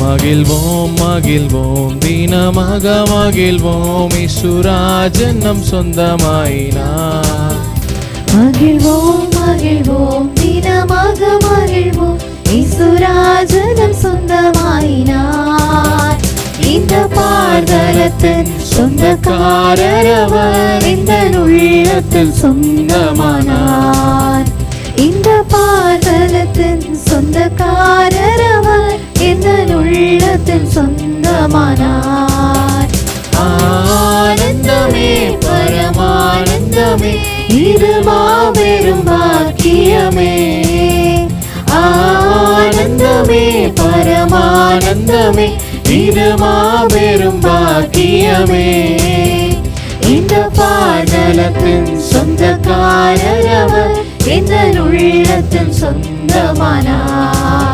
மகிழ்வோம் மகிழ்வோம். தீனமாக மகிழ்வோம். இசுராஜன் நம் சொந்தமாயினார் மகிழ்வோம் மகிழ்வோம். தீனமாக மகிழ்வோம். இசுராஜனம் சொந்தமாயினார் இந்த பாதலத்தின் சொந்தக்காரரவர் இந்த உள்ளத்தில் சொந்தமானார். இந்த பார்தலத்தின் சொந்தக்கார பரமானார். ஆனந்தமே பரமானந்தமே இது மாபெரும் பாக்கியமே. ஆனந்தமே பரமானந்தமே இது மாபெரும் பாக்கியமே. இந்த பாதலத்தின் சொந்தக்காரரவர் இந்த உள்ளத்தின் சொந்தமானார்.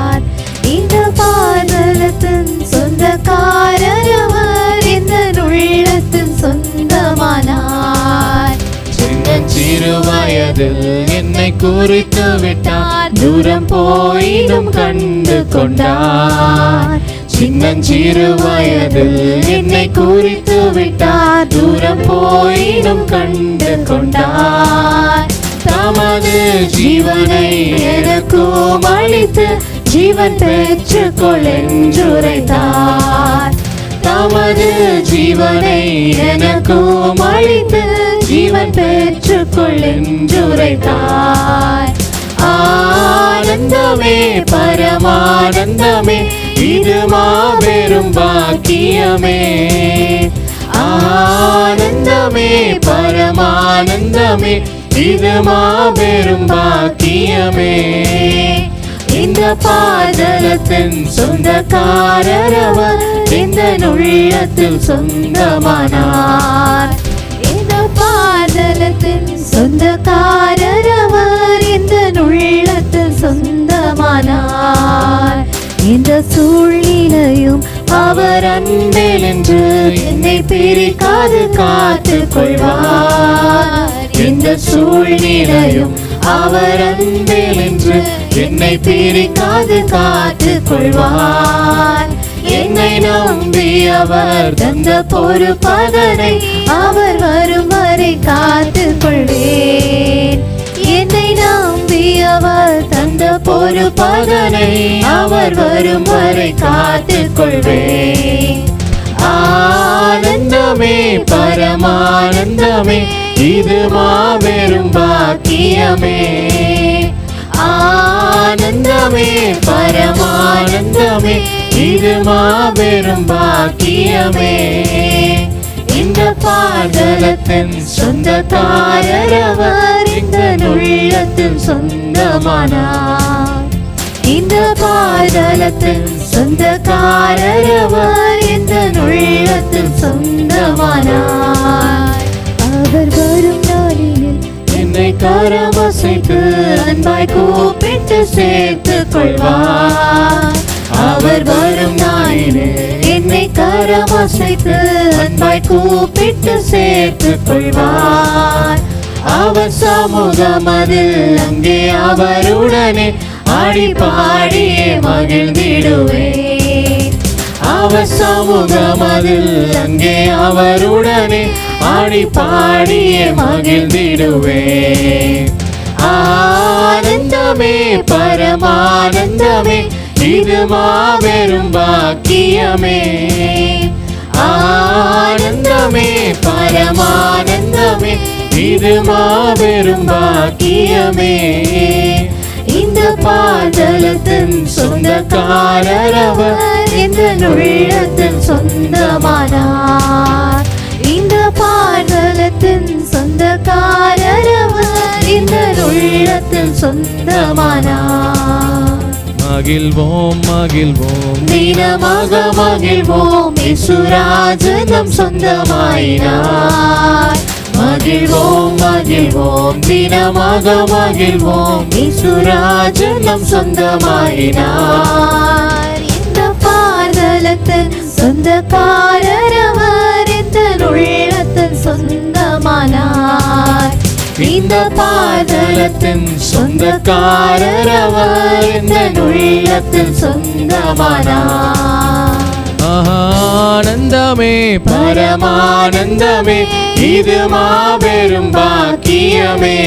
சொந்தக்காரரவர் இந்த உள்ளத்தின் சொந்தமானார். சிறு வயதில் என்னை குறித்து விட்டார். தூரம் போயினும் கண்டு கொண்டார். சின்னஞ்சிறு வயதில் என்னை குறித்து விட்டார். தூரம் போயினும் கண்டு கொண்டார். தமது ஜீவனை எனக்கும் அளித்து ஜீவன் பெற்றுக்கொள் என்றுரைத்தார். தமது ஜீவனை எனக்கும் அழித்து ஜீவன் பெற்றுக்கொள் என்றுரைத்தார். ஆனந்தமே பரமானந்தமே இது மாபெரும் பாக்கியமே. ஆனந்தமே பரமானந்தமே இது மாபெரும் பாக்கியமே. இந்த பாதலத்தின் சொந்தக்காரரவர் இந்த நுள்ளத்தில் சொந்தமானார். இந்த பாதலத்தின் சொந்தக்காரரவர் இந்த நுள்ளத்தில் சொந்தமானார். இந்த சூழ்நிலையும் அவர் அன்பில் என்று என்னை பிரிக்காது காத்துக் கொள்வார். இந்த சூழ்நிலையும் அவர் அன்பில் என்று என்னை பிரிக்காது காத்து கொள்வார். என்னை நம்பி அவர் தந்த பொறுப்பதனை அவர் வரும் வரை காத்து கொள்வேன். என்னை நம்பி அவர் தந்த பொறுப்பதனை அவர் வரும் வரை காத்து கொள்வேன். ஆனந்தமே பரமானந்தமே இது மாபெரும் பாக்கியமே. ஆனந்தமே பரமானந்தமே. இது மாபெரும் பாக்கியமே. இந்த பாதலத்தின் சொந்தக்காரரவர் இந்த நுள்ளத்தில் சொந்தமானார் இந்த பாதலத்தின் சொந்தக்காரரவர் இந்த நுள்ளத்தில் சொந்தமானார் அன்பாய் கூப்பிட்டு சேர்த்து கொள்வார். அவர் வரும் நாளில் என்னை கரமசைத்து அன்பாய் கூப்பிட்டு சேர்த்து கொள்வார். அவர் சமூகம் அதில் அங்கே அவருடனே ஆடி பாடியே மகிழ்ந்திடுவே அவர் சமூகம் அதில் அங்கே அவருடனே ஆடி பாடியே மகிழ்ந்திடுவேன். ஆனந்தமே பரமானந்தமே இது மாபெரும் பாக்கியமே. ஆனந்தமே பரமானந்தமே இது மாபெரும் பாக்கியமே. இந்த பாதலத்தின் சொந்தக்காரரவர் இந்த நுள்ளத்தின் சொந்தமானார். இந்த பாதலத்தின் சொந்தமானார் மகிழ்வோம் மகிழ்வோம். தினமாக மகிழ்வோம் இசுராஜனம் சொந்தமாயினார். மகிழ்வோம் மகிழ்வோம் தினமாக மகிழ்வோம் இசுராஜனம் சொந்தமாயினார். இந்த பாதலத்தின் சொந்தக்காரரவர் இந்த உள்ளத்தின் பாதலத்தின் சொந்தக்காரர் அவர் இந்த உள்ளத்தில் சொந்தமானார் ஆனந்தமே பரமானந்தமே இது மாபெரும் பாக்கியமே.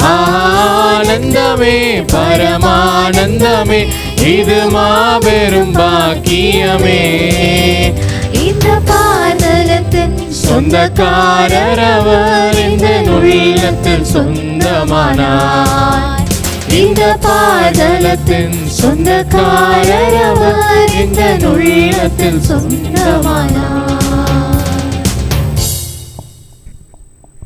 ஆனந்தமே பரமானந்தமே இது மாபெரும் பாக்கியமே. இந்த பாதலத்தின் சொந்தக்காரர் அவர் இந்த உள்ளத்தில் சொந்தமானார். இந்த பாதலத்தின் சொந்தக்காரர் அவர் இந்த உள்ளத்தில் சொந்தமானார்.